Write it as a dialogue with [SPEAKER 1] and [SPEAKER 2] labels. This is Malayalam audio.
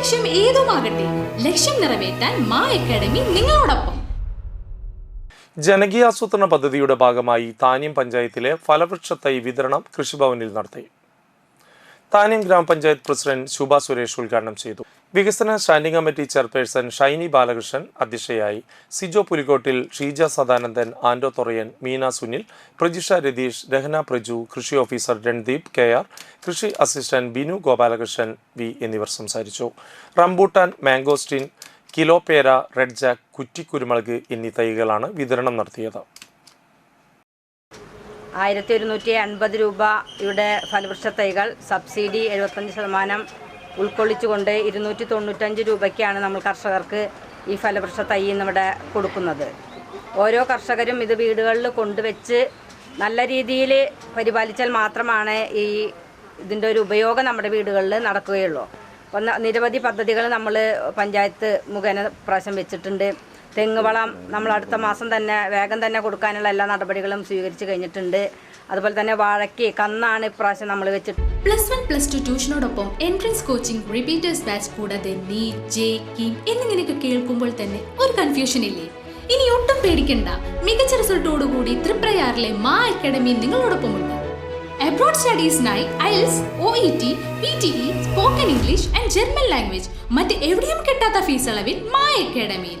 [SPEAKER 1] ലക്ഷ്യം ഏതുമാകട്ടെ ലക്ഷ്യം നിറവേറ്റാൻ മാ അക്കാഡമി നിങ്ങളോടൊപ്പം.
[SPEAKER 2] ജനകീയാസൂത്രണ പദ്ധതിയുടെ ഭാഗമായി താന്യം പഞ്ചായത്തിലെ ഫലവൃക്ഷ തൈ വിതരണം കൃഷിഭവനിൽ നടത്തി. താന്യം ഗ്രാമപഞ്ചായത്ത് പ്രസിഡന്റ് ശുഭ സുരേഷ് ഉദ്ഘാടനം ചെയ്തു. വികസന standing committee chairperson Shiny Balakrishnan അധ്യക്ഷയായി. സിജോ പുലിക്കോട്ടിൽ ഷീജ സദാനന്ദൻ ആൻഡോ തൊറയൻ മീന സുനിൽ പ്രജിഷ രതീഷ് രഹന പ്രജു കൃഷി ഓഫീസർ രൺദീപ് കെ ആർ കൃഷി അസിസ്റ്റന്റ് ബിനു ഗോപാലകൃഷ്ണൻ വി എന്നിവർ സംസാരിച്ചു. റംബൂട്ടാൻ മാംഗോസ്റ്റിൻ കിലോപേര റെഡ് ജാക്ക് കുറ്റിക്കുരുമുളക് എന്നീ തൈകളാണ് വിതരണം നടത്തിയത്.
[SPEAKER 3] ആയിരത്തി ഒരുന്നൂറ്റി അൻപത് രൂപയുടെ ഫലവൃക്ഷ തൈകൾ സബ്സിഡി എഴുപത്തഞ്ച് ശതമാനം ഉൾക്കൊള്ളിച്ചുകൊണ്ട് ഇരുന്നൂറ്റി തൊണ്ണൂറ്റഞ്ച് രൂപയ്ക്കാണ് നമ്മൾ കർഷകർക്ക് ഈ ഫലവൃക്ഷ തൈ നമ്മുടെ കൊടുക്കുന്നത്. ഓരോ കർഷകരും ഇത് വീടുകളിൽ കൊണ്ടുവച്ച് നല്ല രീതിയിൽ പരിപാലിച്ചാൽ മാത്രമാണ് ഈ ഇതിന്റെ ഒരു ഉപയോഗം നമ്മുടെ വീടുകളിൽ നടക്കുകയുള്ളൂ. അപ്പം നിരവധി പദ്ധതികൾ നമ്മൾ പഞ്ചായത്ത് മുഖേന പ്രാവശ്യം വെച്ചിട്ടുണ്ട്. തെങ്ങ് വളം നമ്മൾ അടുത്ത മാസം തന്നെ വേഗം തന്നെ കൊടുക്കാനുള്ള എല്ലാ നടപടികളും സ്വീകരിച്ചു കഴിഞ്ഞിട്ടുണ്ട്. അതുപോലെ തന്നെ വാഴയ്ക്ക് കന്നാണ് ഇപ്രാവശ്യം നമ്മൾ വെച്ചിട്ട്
[SPEAKER 1] പ്ലസ് വൺ പ്ലസ് ടു ട്യൂഷനോടൊപ്പം എൻട്രൻസ് കോച്ചിങ് റിപ്പീറ്റേഴ്സ് ബാച്ച് കൂടാതെ എന്നിങ്ങനെയൊക്കെ കേൾക്കുമ്പോൾ തന്നെ ഒരു കൺഫ്യൂഷൻ ഇല്ലേ? ഇനി ഒട്ടും പേടിക്കണ്ട. മികച്ച റിസൾട്ടോടുകൂടി തൃപ്രയാറിലെ മാ അക്കാഡമി നിങ്ങളോടൊപ്പമുണ്ട് abroad സ്റ്റഡീസിനായി IELTS O E T P T E spoken English and German language മറ്റ് എവിടെയും കിട്ടാത്ത ഫീസ് അളവിൽ മാ അക്കാഡമിയിൽ.